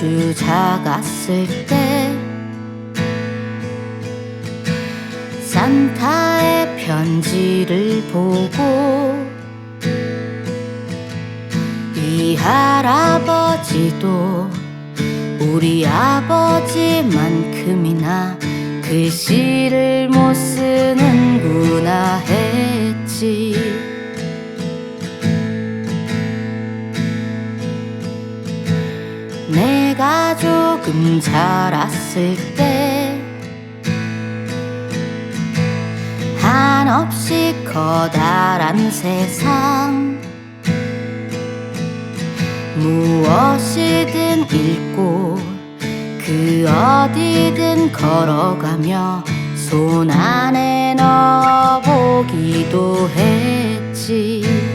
아주 작았을 때 산타의 편지를 보고 이 할아버지도 우리 아버지만큼이나 글씨를 못 내가 조금 자랐을 때 한없이 커다란 세상 무엇이든 읽고 그 어디든 걸어가며 손 안에 넣어보기도 했지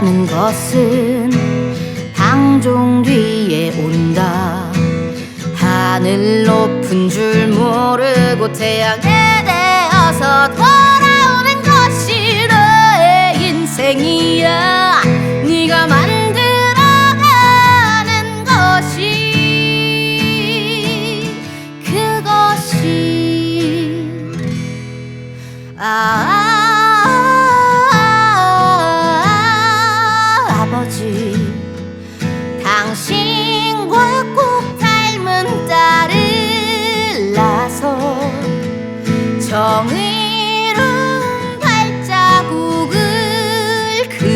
자유라는 것은 방종 뒤에 온다. 하늘 높은 줄 모르고 태양에 대어서 돌아오는 것이 너의 인생이야. 네가 만들어가는 것이 그것이 아,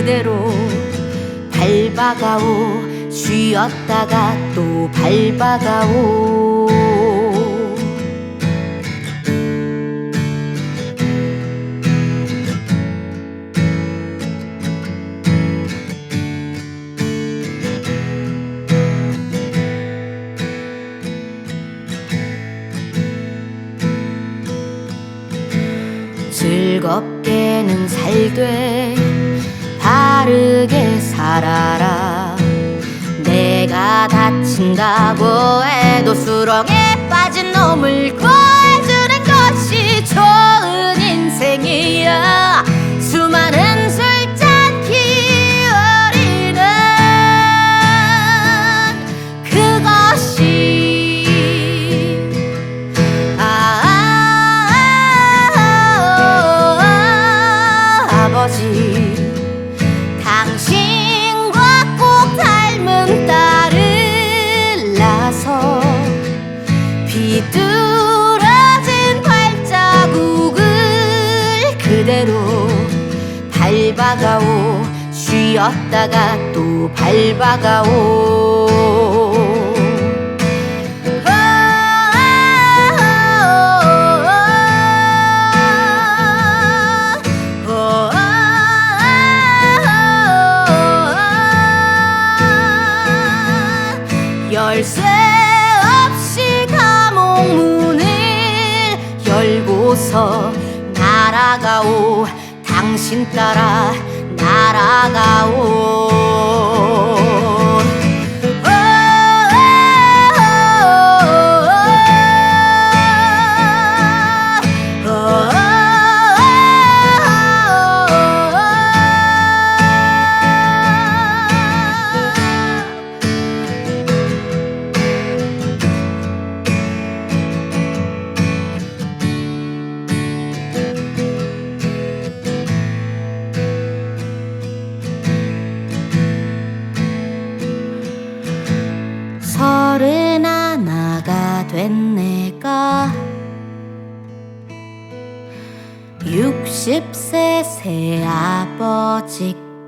그대로 밟아가오. 쉬었다가 또 밟아가오. 즐겁게는 살되 바르게 살아라. 내가 다친다고 해도 수렁에 밟아가오 쉬었다가 또 밟아가오. 열쇠 없이 감옥 문을 열고서 날아가오 당신 따라 날아가오 된 내가 육십 세 새 아버지께